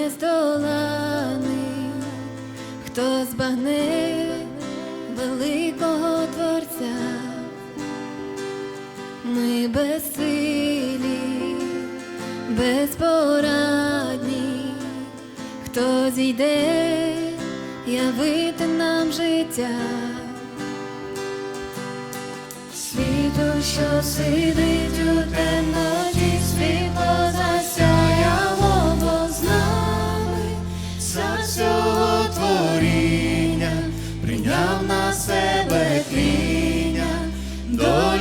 нездоланий, хто збагне великого Творця, ми безсилі, безпорадні, хто зійде явити нам життя. Світу, що сидить у темноті,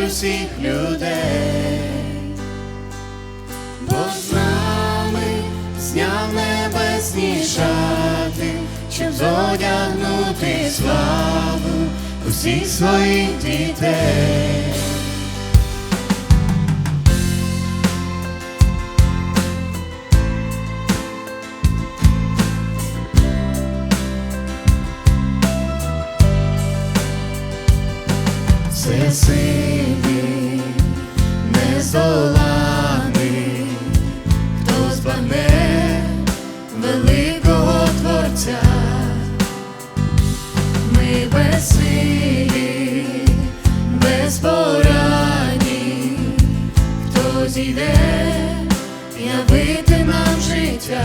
всіх людей, Бог з нами зняв небесні шати, щоб зодягнути славу усіх своїх дітей. Всесильний, збагне великого Творця, ми безсилі, безпорадні, хто зійде явити нам життя.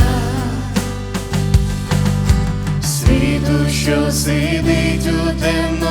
світу, що сидить у темноті,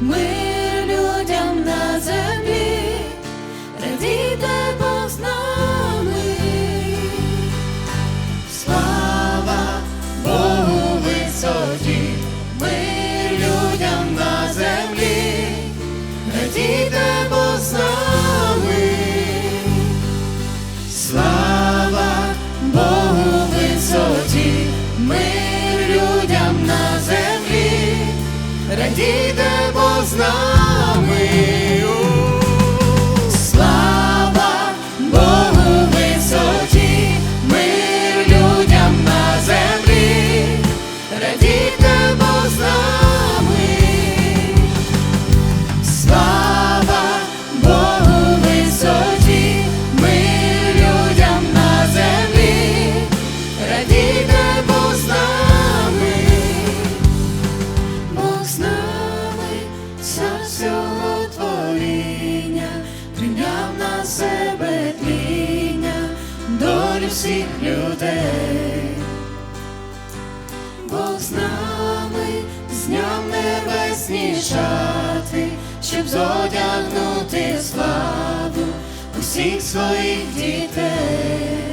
мир людям на землі, радійте Бог з. Слава Богу висоті, мир людям на землі, радійте Бог з. Слава Богу висоті, мир людям на землі, радійте Бог небесні шати, щоб зодягнути славу усіх своїх дітей.